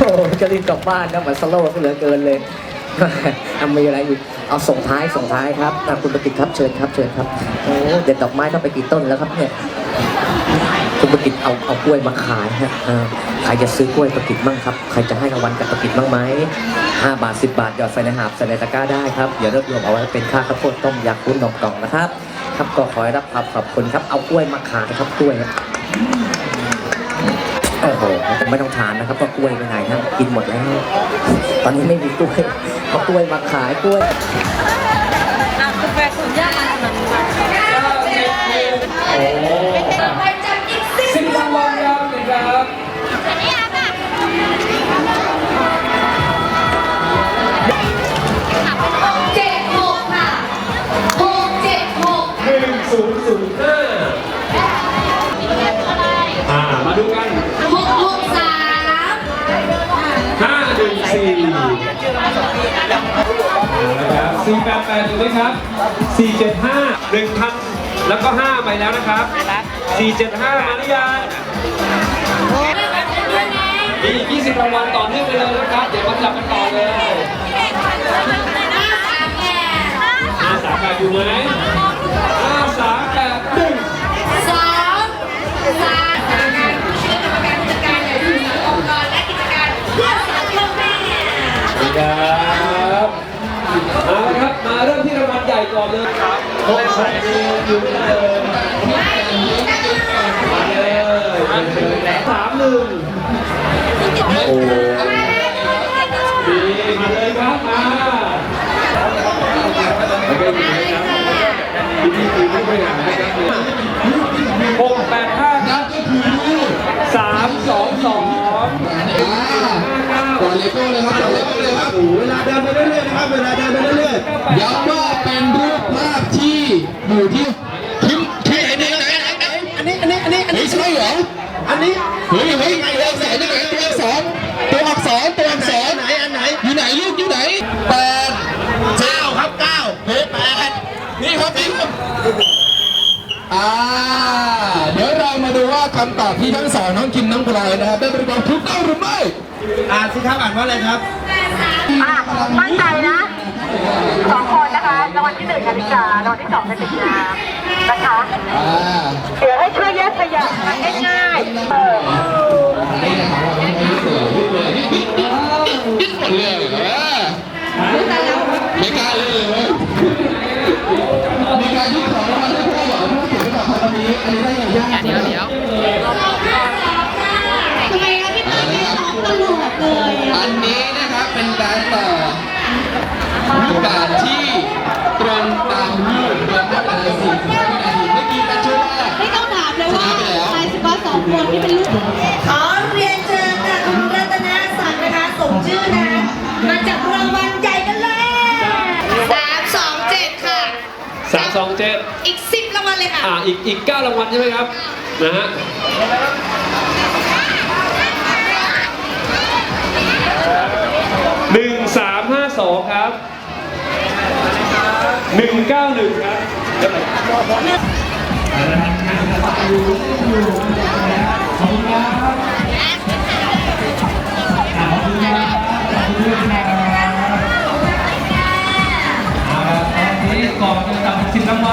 โอ้โหจะรีบกลับบ้านนะเหมือนสโลว์เหลือเกินเลยทำมีอะไรอีก เอาส่งท้ายส่งท้ายครับอะคุณประกิตครับเชิญครับเชิญครับ โอ้เด็ดดอกไม้ต้องไปกี่ต้นแล้วครับเนี่ย คุณประกิตเอาเอากล้วยมาขายฮะอ่าใครจะซื้อกล้วยประกิตบ้างครับ ใครจะให้รางวัลกับประกิตบ้างไหมห้าบาทสิบบาทหยอดใส่ในหาบใส่ในตะกร้าได้ครับเดี๋ยวรวบรวมเอาไว้เป็นค่าข้าวโพดต้มยาคุ้นนมกล่องนะครับ ครับก็ขอให้รับความขอบคุณครับ เอากล้วยมาขายครับกล้วยครับ โอ้โหไม่ต้องถามนะครับว่ากล้วยไปไหนครับกินหมดแล้ว ตอนนี้ไม่มีกล้วยเอากล้วยมาขายกล้วยอะกาแฟคุณย่ามาทำไมไปจับอีกสิสิบรางวัลครับหนึ่งครับเจ็ดหกค่ะหกเจ็ดหกหนึ่งศูนย์ศูนย์ห้า 488ถูกไหมครับ 475 1,000 แล้วก็ 5 ไปแล้วนะครับ 475 มาหรือยังมีอีก20รางวัลต่อเนื่องไปเลยนะครับ เดี๋ยวมาจับกันต่อเลยอาสาดูไหมอาสาแบบหนึ่งสองสามงานผู้ช่วยกรรมการผู้จัดการอย่าลืมองค์กรและกิจการเพื่อสังคมแม่ สามหนึ่งโอ้ดีมาเลยครับมาแล้วก็อยู่นะครับพี่พี่คือผู้บริหารนะครับหกแปดห้าครับสามสองสองห้าเก้าก่อนเลโก้เลยครับก่อนเลโก้เลยครับโอ้เวลาเดินไปเรื่อยๆนะครับเวลาเดินไปเรื่อยๆย้ำว่าเป็นรูปภาพที่อยู่ที่คิมที่อันนี้อันนี้ อันนี้อันนี้อันนี้ใช่เหรอ อันนี้เฮ้ยเฮ้ยไงตัวอักษรยังไงตัวอักษรตัวอักษรตัวอักษรไหนอันไหนอยู่ไหนลูกอยู่ไหนแปดเก้าครับเก้าเฮ้ยแปดนี่ครับนี่ครับอ่าเดี๋ยวเรามาดูว่าคำตอบที่ทั้งสองน้องคิมน้องพลอยนะครับได้เป็นความถูกต้องหรือไม่อ่านสิครับอ่านว่าอะไรครับอะมั่นใจนะสองคนนะคะรางวัลที่หนึ่งนาฬิการางวัลที่สองเป็นนาฬิกานะคะอ่า เดี๋ยวให้ช่ มีการยึดของรางวัลให้พ่อบอกว่าเก็บไว้กับพันนี้ อันนี้ได้อย่างยากเดี๋ยวเดี๋ยวทำไมคะพี่ต้นไม่ตอบตลอดเลยอันนี้นะครับเป็นการต่อลูกบาศก์ที่ตรงตามรูปโดยไม่เป็นอะไรสี่สิบวินาทีเมื่อกี้เป็นช่วงแรกไม่ต้องถามเลยว่าชายสกอร์สองคนที่เป็นลูกขอเรียนเชิญ สามสองเจ็ดอีกสิบรางวัลเลยค่ะ อ่าอีกอีกเก้ารางวัลใช่ไหมครับนะฮะหนึ่งสามห้าสองครับหนึ่งเก้าหนึ่งครับ